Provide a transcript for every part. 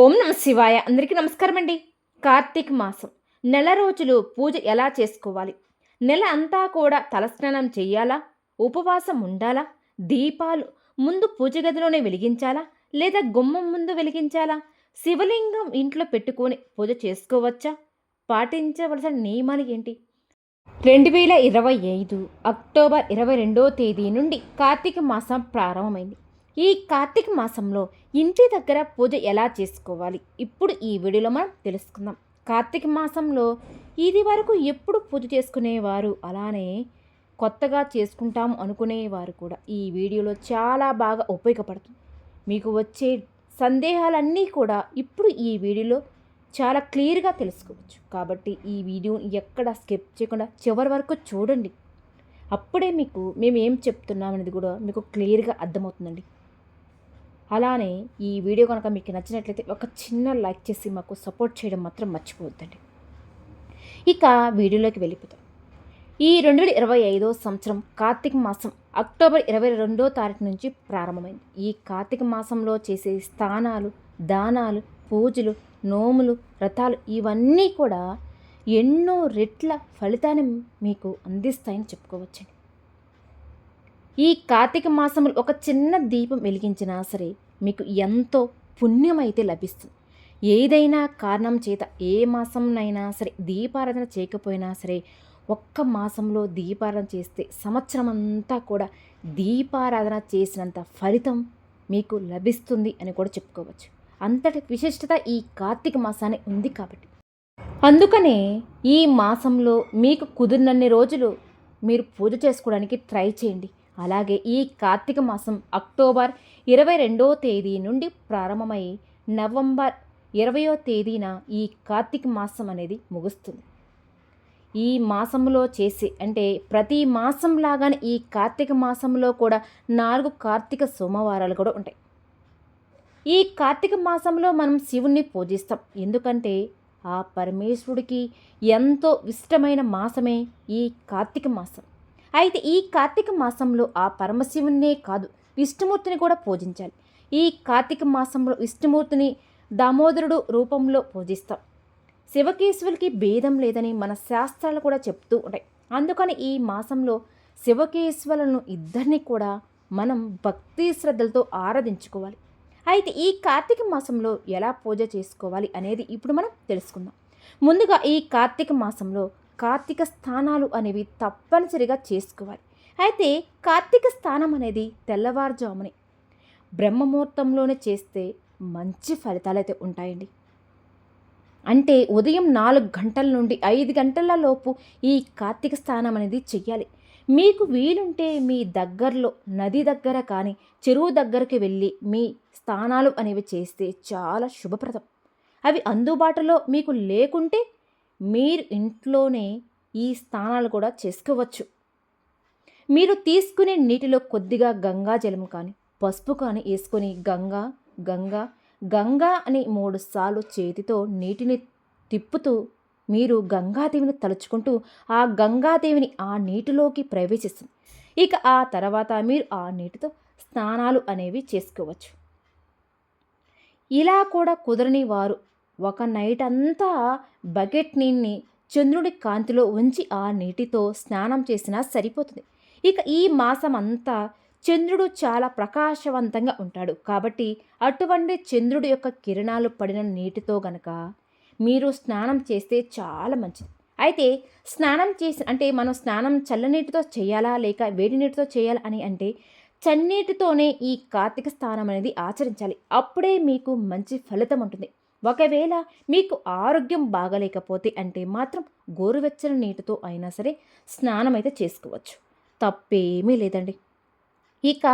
ఓం నమ శివాయ. అందరికీ నమస్కారం అండి కార్తీక మాసం. నెల రోజులు పూజ ఎలా చేసుకోవాలి? నెల అంతా కూడా తలస్నానం చేయాలా? ఉపవాసం ఉండాలా? దీపాలు ముందు పూజ గదిలోనే వెలిగించాలా? లేదా గుమ్మం ముందు వెలిగించాలా? శివలింగం ఇంట్లో పెట్టుకొని పూజ చేసుకోవచ్చా? పాటించవలసిన నియమాలు ఏంటి? రెండు వేల ఇరవై ఐదు అక్టోబర్ ఇరవై రెండో తేదీ నుండి కార్తీక మాసం ప్రారంభమైంది. ఈ కార్తీక మాసంలో ఇంటి దగ్గర పూజ ఎలా చేసుకోవాలి? ఇప్పుడు ఈ వీడియోలో మనం తెలుసుకుందాం. కార్తీక మాసంలో ఇది వరకు ఎప్పుడు పూజ చేసుకునేవారు? అలానే కొత్తగా చేసుకుంటాం అనుకునేవారు కూడా. ఈ వీడియోలో చాలా బాగా ఉపయోగపడుతుంది. మీకు వచ్చే సందేహాలన్నీ కూడా ఇప్పుడు ఈ వీడియోలో చాలా క్లియర్గా తెలుసుకోవచ్చు. కాబట్టి ఈ వీడియోని ఎక్కడ స్కిప్ చేయకుండా చివరి వరకు చూడండి. అప్పుడే మీకు మేము ఏం చెప్తున్నామనేది కూడా మీకు క్లియర్గా అర్థమవుతుందండి. అలానే ఈ వీడియో కనుక మీకు నచ్చినట్లయితే ఒక చిన్న లైక్ చేసి మాకు సపోర్ట్ చేయడం మాత్రం మర్చిపోవద్దండి. ఇక వీడియోలోకి వెళ్ళిపోతాం ఈ రెండు వేల ఇరవై ఐదో సంవత్సరం కార్తీక మాసం అక్టోబర్ ఇరవై రెండో తారీఖు నుంచి ప్రారంభమైంది. ఈ కార్తీక మాసంలో చేసే స్థానాలు దానాలు పూజలు నోములు వ్రతాలు ఇవన్నీ కూడా ఎన్నో రెట్ల ఫలితాన్ని మీకు అందిస్తాయని చెప్పుకోవచ్చండి. ఈ కార్తీక మాసంలో ఒక చిన్న దీపం వెలిగించినా సరే మీకు ఎంతో పుణ్యమైతే లభిస్తుంది. ఏదైనా కారణం చేత ఏ మాసంనైనా సరే దీపారాధన చేయకపోయినా సరే ఒక్క మాసంలో దీపారాధన చేస్తే సంవత్సరం అంతా కూడా దీపారాధన చేసినంత ఫలితం మీకు లభిస్తుంది అని కూడా చెప్పుకోవచ్చు. అంతటి విశిష్టత ఈ కార్తీక మాసాన్ని ఉంది కాబట్టి. అందుకనే ఈ మాసంలో మీకు కుదిరినన్ని రోజులు మీరు పూజ చేసుకోవడానికి ట్రై చేయండి. అలాగే ఈ కార్తీక మాసం అక్టోబర్ ఇరవై రెండో తేదీ నుండి ప్రారంభమై నవంబర్ ఇరవయో తేదీన ఈ కార్తీక మాసం అనేది ముగుస్తుంది. ఈ మాసంలో చేసి అంటే ప్రతి మాసం లాగానే ఈ కార్తీక మాసంలో కూడా నాలుగు కార్తీక సోమవారాలు కూడా ఉంటాయి. ఈ కార్తీక మాసంలో మనం శివుణ్ణి పూజిస్తాం. ఎందుకంటే ఆ పరమేశ్వరుడికి ఎంతో ఇష్టమైన మాసమే ఈ కార్తీక మాసం. అయితే ఈ కార్తీక మాసంలో ఆ పరమశివున్నే కాదు విష్ణుమూర్తిని కూడా పూజించాలి. ఈ కార్తీక మాసంలో విష్ణుమూర్తిని దామోదరుడు రూపంలో పూజిస్తాం. శివకేశవులకి భేదం లేదని మన శాస్త్రాలు కూడా చెప్తూ ఉంటాయి. అందుకని ఈ మాసంలో శివకేశవులను ఇద్దరిని కూడా మనం భక్తి శ్రద్ధలతో ఆరాధించుకోవాలి. అయితే ఈ కార్తీక మాసంలో ఎలా పూజ చేసుకోవాలి అనేది ఇప్పుడు మనం తెలుసుకుందాం. ముందుగా ఈ కార్తీక మాసంలో కార్తీక స్థానాలు అనేవి తప్పనిసరిగా చేసుకోవాలి. అయితే కార్తీక స్థానం అనేది తెల్లవారుజామునే. బ్రహ్మముహూర్తంలోనే చేస్తే మంచి ఫలితాలు అయితే ఉంటాయండి. అంటే ఉదయం నాలుగు గంటల నుండి ఐదు గంటల లోపు ఈ కార్తీక స్థానం అనేది చెయ్యాలి. మీకు వీలుంటే మీ దగ్గరలో నది దగ్గర కానీ చెరువు దగ్గరికి వెళ్ళి మీ స్థానాలు అనేవి చేస్తే చాలా శుభప్రదం. అవి అందుబాటులో మీకు లేకుంటే మీరు ఇంట్లోనే ఈ స్నానాలు కూడా చేసుకోవచ్చు. మీరు తీసుకునే నీటిలో కొద్దిగా గంగా జలం కానీ పసుపు కానీ వేసుకొని గంగా గంగా గంగా అని మూడు సార్లు చేతితో నీటిని తిప్పుతూ మీరు గంగాదేవిని తలుచుకుంటూ ఆ గంగాదేవిని ఆ నీటిలోకి ప్రవేశిస్తుంది. ఇక ఆ తర్వాత మీరు ఆ నీటితో స్నానాలు అనేవి చేసుకోవచ్చు. ఇలా కూడా కుదరని వారు ఒక నైట్ అంతా బకెట్ నీటిని చంద్రుడి కాంతిలో ఉంచి ఆ నీటితో స్నానం చేసినా సరిపోతుంది. ఇక ఈ మాసం అంతా చంద్రుడు చాలా ప్రకాశవంతంగా ఉంటాడు. కాబట్టి అటువంటి చంద్రుడి యొక్క కిరణాలు పడిన నీటితో గనక మీరు స్నానం చేస్తే చాలా మంచిది. అయితే స్నానం చేసి అంటే మనం స్నానం చల్లనీటితో చేయాలా లేక వేడి నీటితో చేయాలా అని అంటే చన్నీటితోనే ఈ కార్తీక స్నానం అనేది ఆచరించాలి. అప్పుడే మీకు మంచి ఫలితం ఉంటుంది. ఒకవేళ మీకు ఆరోగ్యం బాగలేకపోతే అంటే మాత్రం గోరువెచ్చని నీటితో అయినా సరే స్నానం అయితే చేసుకోవచ్చు. తప్పేమీ లేదండి. ఇక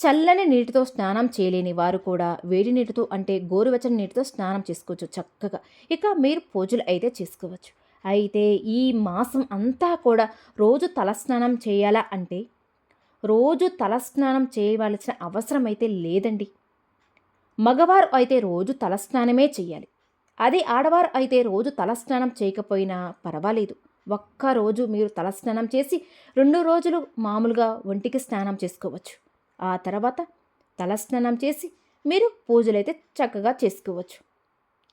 చల్లని నీటితో స్నానం చేయలేని వారు కూడా వేడి నీటితో అంటే గోరువెచ్చని నీటితో స్నానం చేసుకోవచ్చు చక్కగా. ఇక మీరు పూజలు అయితే చేసుకోవచ్చు. అయితే ఈ మాసం అంతా కూడా రోజు తలస్నానం చేయాలా అంటే రోజు తలస్నానం చేయవలసిన అవసరం అయితే లేదండి. మగవారు అయితే రోజు తలస్నానమే చేయాలి అదే ఆడవారు అయితే రోజు తలస్నానం చేయకపోయినా పర్వాలేదు. ఒక్కరోజు మీరు తలస్నానం చేసి రెండు రోజులు మామూలుగా ఒంటికి స్నానం చేసుకోవచ్చు. ఆ తర్వాత తలస్నానం చేసి మీరు పూజలైతే చక్కగా చేసుకోవచ్చు.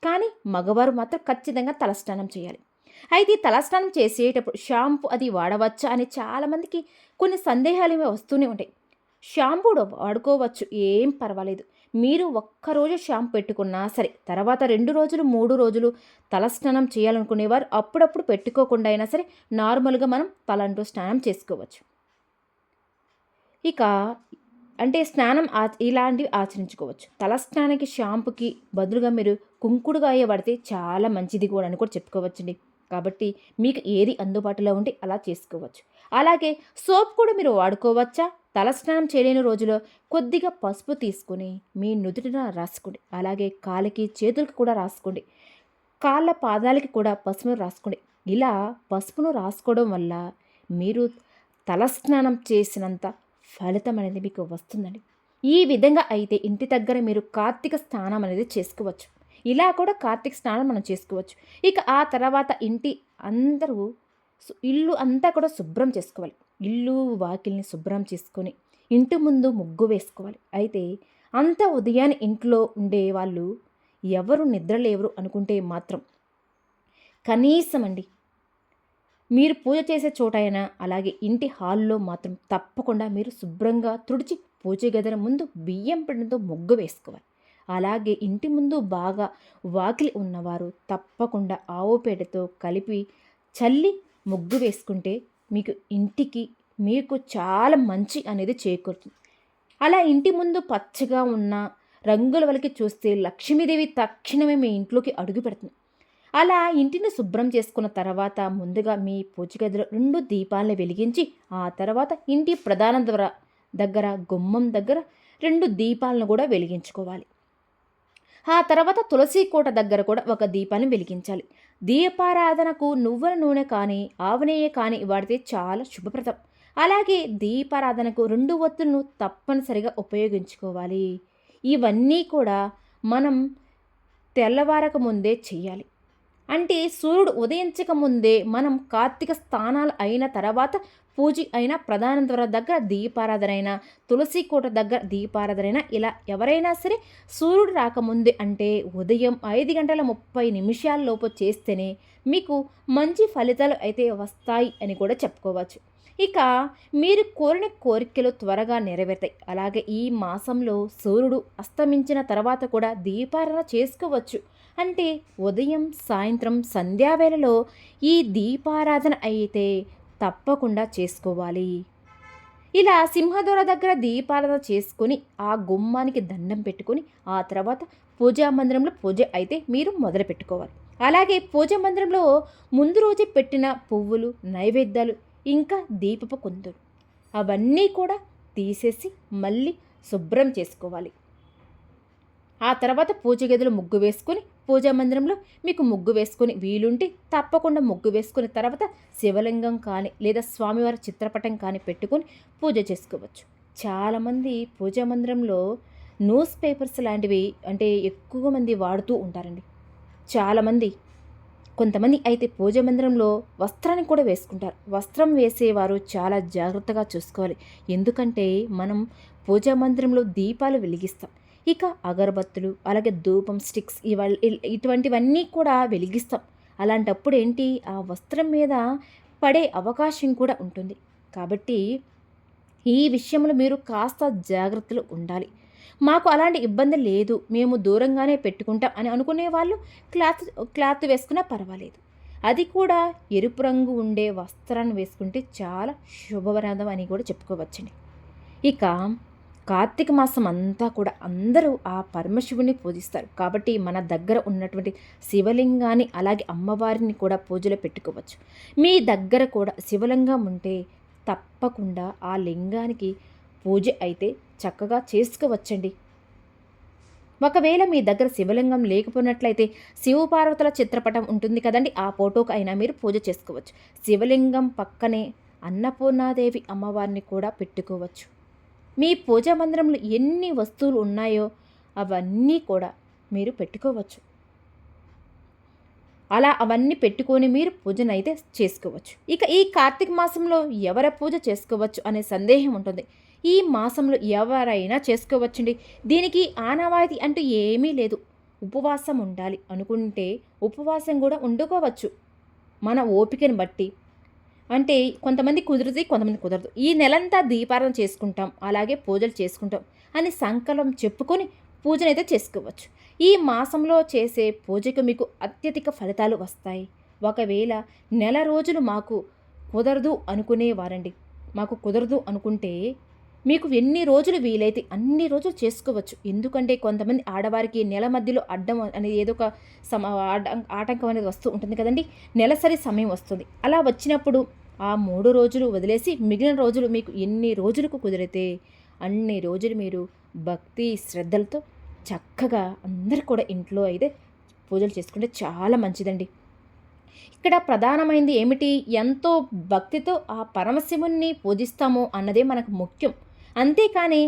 కానీ మగవారు మాత్రం ఖచ్చితంగా తలస్నానం చేయాలి. అయితే తలస్నానం చేసేటప్పుడు షాంపూ అది వాడవచ్చా అని చాలామందికి కొన్ని సందేహాలు ఏమో వస్తూనే ఉంటాయి. షాంపూ వాడుకోవచ్చు ఏం పర్వాలేదు. మీరు ఒక్కరోజు షాంపూ పెట్టుకున్నా సరే తర్వాత రెండు రోజులు మూడు రోజులు తలస్నానం చేయాలనుకునేవారు అప్పుడప్పుడు పెట్టుకోకుండా అయినా సరే నార్మల్గా మనం తలంటూ స్నానం చేసుకోవచ్చు. ఇక అంటే స్నానం ఆ ఇలాంటివి ఆచరించుకోవచ్చు. తలస్నానానికి షాంపుకి బదులుగా మీరు కుంకుడుగాయ పడితే చాలా మంచిది కూడా అని కూడా చెప్పుకోవచ్చండి. కాబట్టి మీకు ఏది అందుబాటులో ఉండి అలా చేసుకోవచ్చు. అలాగే సోప్ కూడా మీరు వాడుకోవచ్చా? తలస్నానం చేయలేని రోజులో కొద్దిగా పసుపు తీసుకుని మీ నుదుటిన రాసుకోండి. అలాగే కాళ్ళకి చేతులకి కూడా రాసుకోండి. కాళ్ళ పాదాలకి కూడా పసుపును రాసుకోండి. ఇలా పసుపును రాసుకోవడం వల్ల మీరు తలస్నానం చేసినంత ఫలితం అనేది మీకు వస్తుందండి. ఈ విధంగా అయితే ఇంటి దగ్గర మీరు కార్తీక స్నానం అనేది చేసుకోవచ్చు. ఇలా కూడా కార్తీక స్నానం మనం చేసుకోవచ్చు. ఇక ఆ తర్వాత ఇంటి అందరూ ఇల్లు అంతా కూడా శుభ్రం చేసుకోవాలి. ఇల్లు వాకిల్ని శుభ్రం చేసుకొని ఇంటి ముందు ముగ్గు వేసుకోవాలి. అయితే అంత ఉదయాన్నే ఇంట్లో ఉండే వాళ్ళు ఎవరు నిద్రలేవరు అనుకుంటే మాత్రం కనీసం అండి మీరు పూజ చేసే చోట అయినా అలాగే ఇంటి హాల్లో మాత్రం తప్పకుండా మీరు శుభ్రంగా తుడిచి పూజ గదిన ముందు బియ్యం పిండితో ముగ్గు వేసుకోవాలి. అలాగే ఇంటి ముందు బాగా వాకిలి ఉన్నవారు తప్పకుండా ఆవు పేడతో కలిపి చల్లి ముగ్గు వేసుకుంటే మీకు ఇంటికి మీకు చాలా మంచి అనేది చేకూరుతుంది. అలా ఇంటి ముందు పచ్చగా ఉన్న రంగుల వలకి చూస్తే లక్ష్మీదేవి తక్షణమే మీ ఇంట్లోకి అడుగు పెడుతుంది. అలా ఇంటిని శుభ్రం చేసుకున్న తర్వాత ముందుగా మీ పూజ గదిలో రెండు దీపాలను వెలిగించి ఆ తర్వాత ఇంటి ప్రధాన ద్వార దగ్గర గుమ్మం దగ్గర రెండు దీపాలను కూడా వెలిగించుకోవాలి. ఆ తర్వాత తులసి కోట దగ్గర కూడా ఒక దీపాన్ని వెలిగించాలి. దీపారాధనకు నువ్వుల నూనె కానీ ఆవనేయ కానీ వాడితే చాలా శుభప్రదం. అలాగే దీపారాధనకు రెండు ఒత్తులను తప్పనిసరిగా ఉపయోగించుకోవాలి. ఇవన్నీ కూడా మనం తెల్లవారక ముందే చేయాలి అంటే సూర్యుడు ఉదయించక ముందే మనం కార్తీక స్థానాలు అయిన తర్వాత పూజ అయిన ప్రధాన ద్వార దగ్గర దీపారాధన తులసి కోట దగ్గర దీపారాధన ఇలా ఎవరైనా సరే సూర్యుడు రాకముందే అంటే ఉదయం ఐదు గంటల ముప్పై నిమిషాల లోపు చేస్తేనే మీకు మంచి ఫలితాలు అయితే వస్తాయి అని కూడా చెప్పుకోవచ్చు. ఇక మీరు కోరిన కోరికలు త్వరగా నెరవేరుతాయి. అలాగే ఈ మాసంలో సూర్యుడు అస్తమించిన తర్వాత కూడా దీపారాధన చేసుకోవచ్చు. అంటే ఉదయం సాయంత్రం సంధ్యావేళలో ఈ దీపారాధన అయితే తప్పకుండా చేసుకోవాలి. ఇలా సింహదొర దగ్గర దీపారాధన చేసుకొని ఆ గుమ్మానికి దండం పెట్టుకొని ఆ తర్వాత పూజా మందిరంలో పూజ అయితే మీరు మొదలు పెట్టుకోవాలి. అలాగే పూజా మందిరంలో ముందు రోజే పెట్టిన పువ్వులు నైవేద్యాలు ఇంకా దీపపు కుందులు అవన్నీ కూడా తీసేసి మళ్ళీ శుభ్రం చేసుకోవాలి. ఆ తర్వాత పూజ గదిలో ముగ్గు వేసుకొని పూజా మందిరంలో మీకు ముగ్గు వేసుకొని వీలుంటే తప్పకుండా ముగ్గు వేసుకుని తర్వాత శివలింగం కానీ లేదా స్వామివారి చిత్రపటం కానీ పెట్టుకొని పూజ చేసుకోవచ్చు. చాలామంది పూజా మందిరంలో న్యూస్ పేపర్స్ లాంటివి అంటే ఎక్కువ మంది వాడుతూ ఉంటారండి. చాలామంది కొంతమంది అయితే పూజ మందిరంలో వస్త్రాన్ని కూడా వేసుకుంటారు. వస్త్రం వేసేవారు చాలా జాగ్రత్తగా చూసుకోవాలి. ఎందుకంటే మనం పూజా మందిరంలో దీపాలు వెలిగిస్తాం. ఇక అగరబత్తులు అలాగే ధూపం స్టిక్స్ ఇవ ఇటువంటివన్నీ కూడా వెలిగిస్తాం. అలాంటప్పుడు ఏంటి? ఆ వస్త్రం మీద పడే అవకాశం కూడా ఉంటుంది. కాబట్టి ఈ విషయంలో మీరు కాస్త జాగ్రత్తలు ఉండాలి. మాకు అలాంటి ఇబ్బంది లేదు. మేము దూరంగానే పెట్టుకుంటాం అని అనుకునే వాళ్ళు క్లాత్ క్లాత్ వేసుకున్నా పర్వాలేదు. అది కూడా ఎరుపు రంగు ఉండే వస్త్రాన్ని వేసుకుంటే చాలా శుభవరదం అని కూడా చెప్పుకోవచ్చండి. ఇక కార్తీక మాసం అంతా కూడా అందరూ ఆ పరమశివుని పూజిస్తారు. కాబట్టి మన దగ్గర ఉన్నటువంటి శివలింగాన్ని అలాగే అమ్మవారిని కూడా పూజలో పెట్టుకోవచ్చు. మీ దగ్గర కూడా శివలింగం ఉంటే తప్పకుండా ఆ లింగానికి పూజ అయితే చక్కగా చేసుకోవచ్చండి. ఒకవేళ మీ దగ్గర శివలింగం లేకపోయినట్లయితే శివపార్వతుల చిత్రపటం ఉంటుంది కదండి. ఆ ఫోటోకి అయినా మీరు పూజ చేసుకోవచ్చు. శివలింగం పక్కనే అన్నపూర్ణాదేవి అమ్మవారిని కూడా పెట్టుకోవచ్చు. మీ పూజా మందిరంలో ఎన్ని వస్తువులు ఉన్నాయో అవన్నీ కూడా మీరు పెట్టుకోవచ్చు. అలా అవన్నీ పెట్టుకొని మీరు పూజనైతే చేసుకోవచ్చు. ఇక ఈ కార్తీక మాసంలో ఎవర పూజ చేసుకోవచ్చు అనే సందేహం ఉంటుంది. ఈ మాసంలో ఎవరైనా చేసుకోవచ్చండి. దీనికి ఆనవాయితీ అంటూ ఏమీ లేదు. ఉపవాసం ఉండాలి అనుకుంటే ఉపవాసం కూడా ఉండుకోవచ్చు. మన ఓపికను బట్టి అంటే కొంతమంది కుదురుతుంది కొంతమంది కుదరదు. ఈ నెలంతా దీపారం చేసుకుంటాం అలాగే పూజలు చేసుకుంటాం అని సంకల్పం చెప్పుకొని పూజనైతే చేసుకోవచ్చు. ఈ మాసంలో చేసే పూజకు మీకు అత్యధిక ఫలితాలు వస్తాయి. ఒకవేళ నెల రోజులు మాకు కుదరదు అనుకునేవారండి. మాకు కుదరదు అనుకుంటే మీకు ఎన్ని రోజులు వీలైతే అన్ని రోజులు చేసుకోవచ్చు. ఎందుకంటే కొంతమంది ఆడవారికి నెల మధ్యలో అడ్డం అనేది ఏదో ఒక సమ ఆటంకం అనేది వస్తూ ఉంటుంది కదండి. నెలసరి సమయం వస్తుంది. అలా వచ్చినప్పుడు ఆ మూడు రోజులు వదిలేసి మిగిలిన రోజులు మీకు ఎన్ని రోజులకు కుదిరితే అన్ని రోజులు మీరు భక్తి శ్రద్ధలతో చక్కగా అందరు కూడా ఇంట్లో అయితే పూజలు చేసుకుంటే చాలా మంచిదండి. ఇక్కడ ప్రధానమైనది ఏమిటి? ఎంతో భక్తితో ఆ పరమశివుణ్ణి పూజిస్తామో అన్నదే మనకు ముఖ్యం. అంతేకాని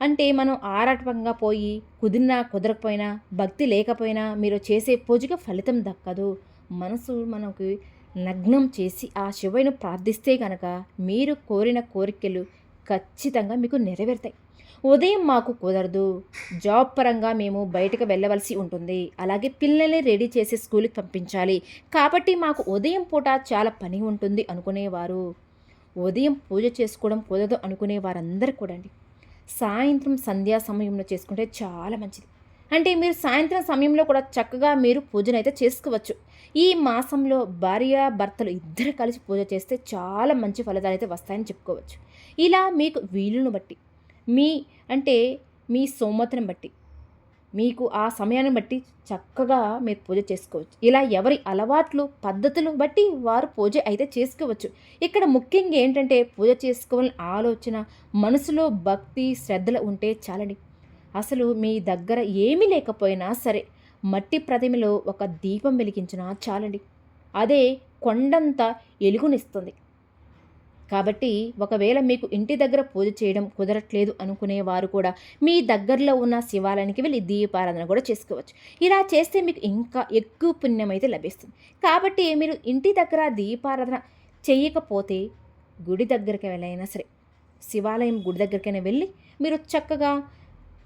అంటే మనం ఆరాటకంగా పోయి కుదిరినా కుదరకపోయినా భక్తి లేకపోయినా మీరు చేసే పూజకి ఫలితం దక్కదు. మనసు మనకి నగ్నం చేసి ఆ శివుని ప్రార్థిస్తే కనుక మీరు కోరిన కోరికలు ఖచ్చితంగా మీకు నెరవేరుతాయి. ఉదయం మాకు కుదరదు. జాబ్ పరంగా మేము బయటకు వెళ్ళవలసి ఉంటుంది. అలాగే పిల్లల్ని రెడీ చేసి స్కూల్కి పంపించాలి. కాబట్టి మాకు ఉదయం పూట చాలా పని ఉంటుంది అనుకునేవారు. ఉదయం పూజ చేసుకోవడం కుదరదు అనుకునే వారందరూ కూడా అండి సాయంత్రం సంధ్యా సమయంలో చేసుకుంటే చాలా మంచిది. అంటే మీరు సాయంత్రం సమయంలో కూడా చక్కగా మీరు పూజను అయితే చేసుకోవచ్చు. ఈ మాసంలో భార్య భర్తలు ఇద్దరు కలిసి పూజ చేస్తే చాలా మంచి ఫలితాలు అయితే వస్తాయని చెప్పుకోవచ్చు. ఇలా మీకు వీలును బట్టి మీ అంటే మీ సోమతను బట్టి మీకు ఆ సమయాన్ని బట్టి చక్కగా మీరు పూజ చేసుకోవచ్చు. ఇలా ఎవరి అలవాట్లు పద్ధతులు బట్టి వారు పూజ అయితే చేసుకోవచ్చు. ఇక్కడ ముఖ్యంగా ఏంటంటే పూజ చేసుకోవాలని ఆలోచన మనసులో భక్తి శ్రద్ధలు ఉంటే చాలండి. అసలు మీ దగ్గర ఏమీ లేకపోయినా సరే మట్టి ప్రతిమలో ఒక దీపం వెలిగించినా చాలండి. అదే కొండంత ఎలుగునిస్తుంది. కాబట్టి ఒకవేళ మీకు ఇంటి దగ్గర పూజ చేయడం కుదరట్లేదు అనుకునేవారు కూడా మీ దగ్గరలో ఉన్న శివాలయానికి వెళ్ళి దీపారాధన కూడా చేసుకోవచ్చు. ఇలా చేస్తే మీకు ఇంకా ఎక్కువ పుణ్యం అయితే లభిస్తుంది. కాబట్టి మీరు ఇంటి దగ్గర దీపారాధన చేయకపోతే గుడి దగ్గరికి వెళ్ళైనా సరే శివాలయం గుడి దగ్గరికైనా వెళ్ళి మీరు చక్కగా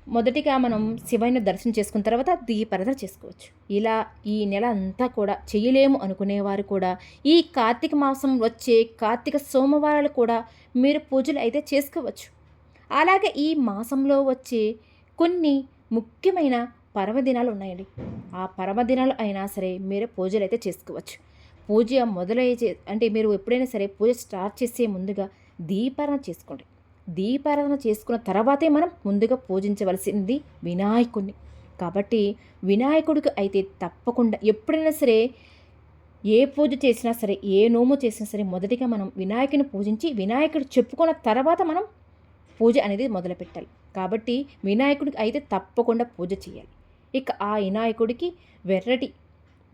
మొదటిగా మనం శివయ్యను దర్శనం చేసుకున్న తర్వాత దీపారాధన చేసుకోవచ్చు. ఇలా ఈ నెల అంతా కూడా చేయలేము అనుకునేవారు కూడా. ఈ కార్తీక మాసం వచ్చే కార్తీక సోమవారాలు కూడా మీరు పూజలు అయితే చేసుకోవచ్చు. అలాగే ఈ మాసంలో వచ్చే కొన్ని ముఖ్యమైన పర్వదినాలు ఉన్నాయండి. ఆ పర్వదినాలు అయినా సరే మీరు పూజలు అయితే చేసుకోవచ్చు. పూజ మొదలయ్యే చే- అంటే మీరు ఎప్పుడైనా సరే పూజ స్టార్ట్ చేసే ముందుగా దీపారాధన చేసుకోండి. దీపారాధన చేసుకున్న తర్వాతే మనం ముందుగా పూజించవలసింది వినాయకుడిని కాబట్టి వినాయకుడికి అయితే తప్పకుండా ఎప్పుడైనా సరే ఏ పూజ చేసినా సరే ఏ నోము చేసినా సరే మొదటిగా మనం వినాయకుని పూజించి వినాయకుడు చెప్పుకున్న తర్వాత మనం పూజ అనేది మొదలుపెట్టాలి. కాబట్టి వినాయకుడికి అయితే తప్పకుండా పూజ చేయాలి. ఇక ఆ వినాయకుడికి వెర్రటి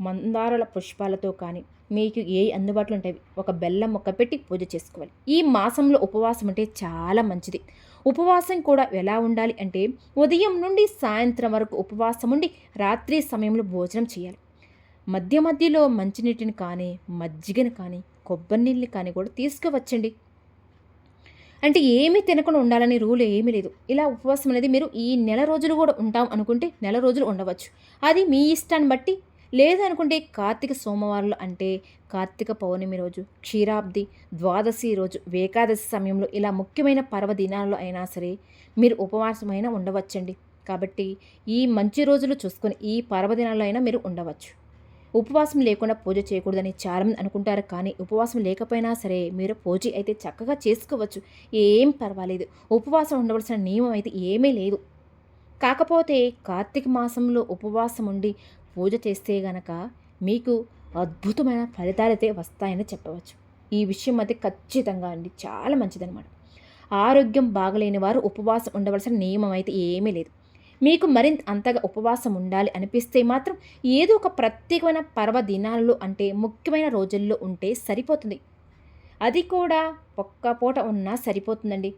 మందారాల పుష్పాలతో కానీ మీకు ఏ అందుబాటులో ఉంటాయి? ఒక బెల్లం మొక్క పెట్టి పూజ చేసుకోవాలి. ఈ మాసంలో ఉపవాసం అంటే చాలా మంచిది. ఉపవాసం కూడా ఎలా ఉండాలి అంటే ఉదయం నుండి సాయంత్రం వరకు ఉపవాసం ఉండి రాత్రి సమయంలో భోజనం చేయాలి. మధ్య మధ్యలో మంచినీటిని కానీ మజ్జిగను కానీ కొబ్బరి నీళ్ళని కానీ కూడా తీసుకువచ్చండి. అంటే ఏమీ తినకుండా ఉండాలని రూల్ ఏమీ లేదు. ఇలా ఉపవాసం అనేది మీరు ఈ నెల రోజులు కూడా ఉంటాం అనుకుంటే నెల రోజులు ఉండవచ్చు. అది మీ ఇష్టాన్ని బట్టి లేదనుకుంటే కార్తీక సోమవారాలు అంటే కార్తీక పౌర్ణమి రోజు క్షీరాబ్ది ద్వాదశి రోజు ఏకాదశి సమయంలో ఇలా ముఖ్యమైన పర్వదినాల్లో అయినా సరే మీరు ఉపవాసమైనా ఉండవచ్చండి. కాబట్టి ఈ మంచి రోజులు చూసుకొని ఈ పర్వదినాల్లో అయినా మీరు ఉండవచ్చు. ఉపవాసం లేకుండా పూజ చేయకూడదని చాలామంది అనుకుంటారు కానీ ఉపవాసం లేకపోయినా సరే మీరు పూజ అయితే చక్కగా చేసుకోవచ్చు. ఏం పర్వాలేదు. ఉపవాసం ఉండవలసిన నియమం అయితే ఏమీ లేదు. కాకపోతే కార్తీక మాసంలో ఉపవాసం ఉండి పూజ చేస్తే గనక మీకు అద్భుతమైన ఫలితాలైతే అయితే వస్తాయని చెప్పవచ్చు. ఈ విషయం అయితే ఖచ్చితంగా అండి. చాలా మంచిదనమాట ఆరోగ్యం బాగలేని వారు ఉపవాసం ఉండవలసిన నియమం అయితే ఏమీ లేదు. మీకు మరింత అంతగా ఉపవాసం ఉండాలి అనిపిస్తే మాత్రం ఏదో ఒక ప్రత్యేకమైన పర్వదినాల్లో అంటే ముఖ్యమైన రోజుల్లో ఉంటే సరిపోతుంది. అది కూడా ఒక్క పూట ఉన్నా సరిపోతుందండి.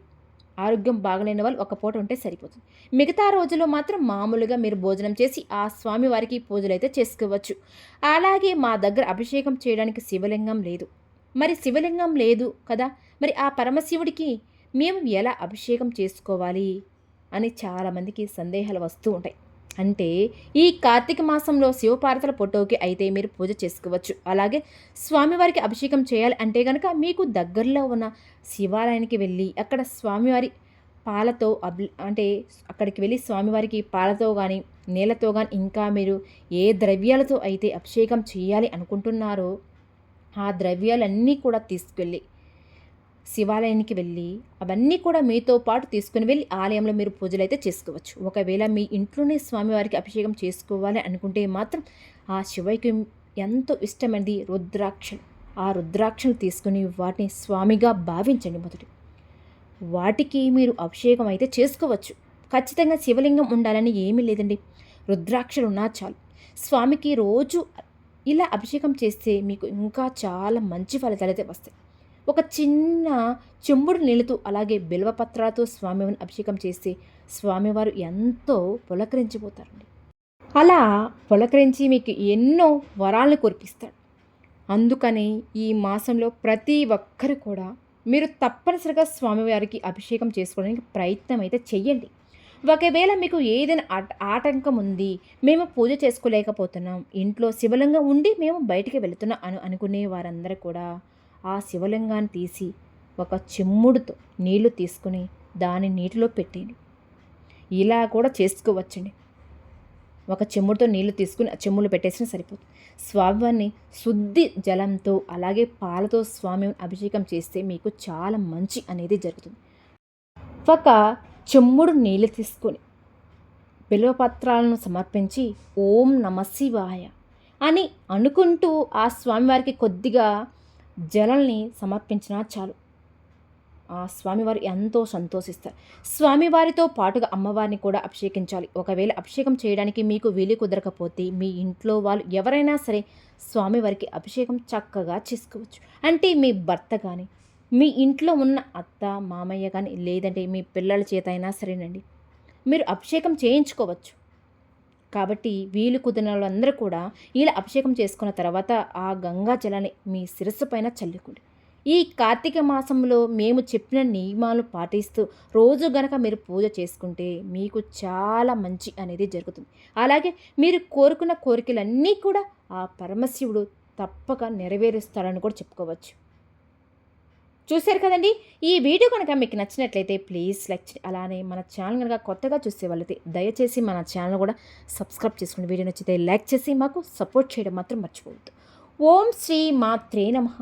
ఆరోగ్యం బాగలేని వాళ్ళు ఒక పూట ఉంటే సరిపోతుంది. మిగతా రోజుల్లో మాత్రం మామూలుగా మీరు భోజనం చేసి ఆ స్వామివారికి పూజలు అయితే చేసుకోవచ్చు. అలాగే మా దగ్గర అభిషేకం చేయడానికి శివలింగం లేదు. మరి శివలింగం లేదు కదా? మరి ఆ పరమశివుడికి మేము ఎలా అభిషేకం చేసుకోవాలి? అని చాలామందికి సందేహాలు వస్తూ ఉంటాయి. అంటే ఈ కార్తీక మాసంలో శివపార్వతుల ఫోటోకి అయితే మీరు పూజ చేసుకోవచ్చు. అలాగే స్వామివారికి అభిషేకం చేయాలి అంటే కనుక మీకు దగ్గరలో ఉన్న శివాలయానికి వెళ్ళి అక్కడ స్వామివారి పాలతో అబ్ అంటే అక్కడికి వెళ్ళి స్వామివారికి పాలతో కానీ నీళ్ళతో కానీ ఇంకా మీరు ఏ ద్రవ్యాలతో అయితే అభిషేకం చేయాలి అనుకుంటున్నారో ఆ ద్రవ్యాలన్నీ కూడా తీసుకెళ్ళి శివాలయానికి వెళ్ళి అవన్నీ కూడా మీతో పాటు తీసుకుని వెళ్ళి ఆలయంలో మీరు పూజలు అయితే చేసుకోవచ్చు. ఒకవేళ మీ ఇంట్లోనే స్వామివారికి అభిషేకం చేసుకోవాలి అనుకుంటే మాత్రం ఆ శివకి ఎంతో ఇష్టమైనది రుద్రాక్షలు. ఆ రుద్రాక్షలు తీసుకుని వాటిని స్వామిగా భావించండి మొదటి. వాటికి మీరు అభిషేకం అయితే చేసుకోవచ్చు. ఖచ్చితంగా శివలింగం ఉండాలని ఏమీ లేదండి. రుద్రాక్షలు ఉన్నా చాలు. స్వామికి రోజు ఇలా అభిషేకం చేస్తే మీకు ఇంకా చాలా మంచి ఫలితాలు అయితే వస్తాయి. ఒక చిన్న చెంబుడు నీళ్ళతో అలాగే బిల్వపత్రాలతో స్వామివారిని అభిషేకం చేస్తే స్వామివారు ఎంతో పులకరించిపోతారండి. అలా పులకరించి మీకు ఎన్నో వరాలను కురిపిస్తాడు. అందుకని ఈ మాసంలో ప్రతి ఒక్కరు కూడా మీరు తప్పనిసరిగా స్వామివారికి అభిషేకం చేసుకోవడానికి ప్రయత్నం అయితే చెయ్యండి. ఒకవేళ మీకు ఏదైనా ఆట ఆటంకం ఉంది మేము పూజ చేసుకోలేకపోతున్నాం ఇంట్లో శివలింగం ఉండి మేము బయటికి వెళుతున్నాం అని అనుకునే వారందరూ కూడా ఆ శివలింగాన్ని తీసి ఒక చెమ్ముడుతో నీళ్ళు తీసుకుని దాని నీటిలో పెట్టేయండి. ఇలా కూడా చేసుకోవచ్చండి. ఒక చెమ్ముడుతో నీళ్ళు తీసుకుని ఆ చెమ్ములు పెట్టేసినా సరిపోతుంది. స్వామివారిని శుద్ధి జలంతో అలాగే పాలతో స్వామి అభిషేకం చేస్తే మీకు చాలా మంచి అనేది జరుగుతుంది. ఒక చెమ్ముడు నీళ్ళు తీసుకొని బిల్వపత్రాలను సమర్పించి ఓం నమ శివాయ అని అనుకుంటూ ఆ స్వామివారికి కొద్దిగా జలల్ని సమర్పించినా చాలు. ఆ స్వామివారు ఎంతో సంతోషిస్తారు. స్వామివారితో పాటుగా అమ్మవారిని కూడా అభిషేకించాలి. ఒకవేళ అభిషేకం చేయడానికి మీకు వీలు కుదరకపోతే మీ ఇంట్లో వాళ్ళు ఎవరైనా సరే స్వామివారికి అభిషేకం చక్కగా చేసుకోవచ్చు. అంటే మీ భర్త కానీ మీ ఇంట్లో ఉన్న అత్త మామయ్య కానీ లేదంటే మీ పిల్లల చేత అయినా సరేనండి మీరు అభిషేకం చేయించుకోవచ్చు. కాబట్టి వీలు కుదిరిన వాళ్ళందరూ కూడా ఇలా అభిషేకం చేసుకున్న తర్వాత ఆ గంగా జలాన్ని మీ శిరస్సు పైన చల్లుకోండి. ఈ కార్తీక మాసంలో మేము చెప్పిన నియమాలు పాటిస్తూ రోజు గనక మీరు పూజ చేసుకుంటే మీకు చాలా మంచి అనేది జరుగుతుంది. అలాగే మీరు కోరుకున్న కోరికలన్నీ కూడా ఆ పరమశివుడు తప్పక నెరవేరుస్తాడని కూడా చెప్పుకోవచ్చు. చూశారు కదండి? ఈ వీడియో కనుక మీకు నచ్చినట్లయితే ప్లీజ్ లైక్ అలానే మన ఛానల్ కనుక కొత్తగా చూసే వాళ్ళైతే దయచేసి మన ఛానల్ కూడా సబ్స్క్రైబ్ చేసుకుని వీడియో నచ్చితే లైక్ చేసి మాకు సపోర్ట్ చేయడం మాత్రం మర్చిపోవద్దు. ఓం శ్రీ మాత్రే నమః.